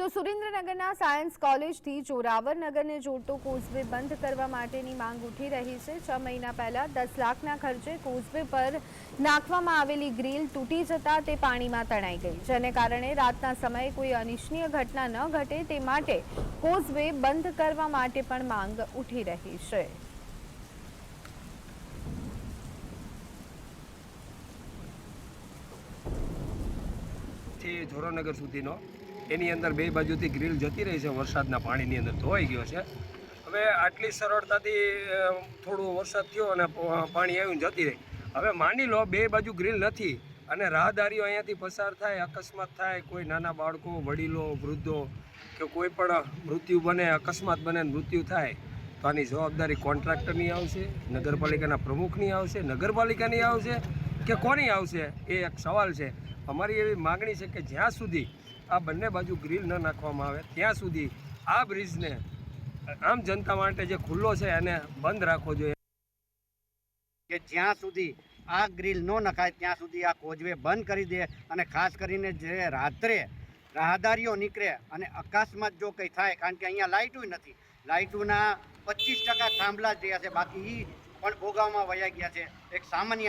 તો સુરેન્દ્રનગરના સાયન્સ કોલેજથી જોરાવર નગરને જોડતો કોઝવે બંધ કરવા માટેની માંગ ઉઠી રહી છે. છ મહિના પહેલા દસ લાખના ખર્ચે કોઝવે પર નાખવામાં આવેલી ગ્રીલ તૂટી જતા તે પાણીમાં તણાઈ ગઈ, જેને કારણે રાતના સમયે કોઈ અનિચ્છનીય ઘટના ન ઘટે તે માટે કોઝવે બંધ કરવા માટે પણ માંગ ઉઠી રહી છે. જોરાનગર સુધીનો એની અંદર બે બાજુથી ગ્રીલ જતી રહી છે, વરસાદના પાણીની અંદર ધોવાઈ ગયો છે. હવે આટલી સરળતાથી થોડું વરસાદ થયો અને પાણી આવ્યું જતી રહી. હવે માની લો બે બાજુ ગ્રીલ નથી અને રાહદારીઓ અહીંયાથી પસાર થાય, અકસ્માત થાય, કોઈ નાના બાળકો, વડીલો, વૃદ્ધો કે કોઈ પણ મૃત્યુ બને, અકસ્માત બને, મૃત્યુ થાય, તો આની જવાબદારી કોન્ટ્રાક્ટરની આવશે, નગરપાલિકાના પ્રમુખની આવશે, નગરપાલિકાની આવશે કે કોની આવશે એ એક સવાલ છે. અમારી એવી માગણી છે કે જ્યાં સુધી આ બંને બાજુ ગ્રીલ ન નાખવામાં આવે, ત્યાં સુધી આ બ્રિજને, આમ જનતા માટે જે ખુલ્લો છે એને બંધ રાખવો જોઈએ. કે જ્યાં સુધી આ ગ્રીલ ન નખાય, ત્યાં સુધી આ કોઝવે બંધ કરી દે અને ખાસ કરીને જે રાત્રે રાહદારીઓ નીકળે અને અકસ્માત જો કંઈ થાય, કારણ કે અહીંયા લાઇટું નથી. લાઇટોના પચીસ ટકા થાંભલા જ રહ્યા છે, બાકી પણ ભોગાવમાં વયા ગયા છે. એક સામાન્ય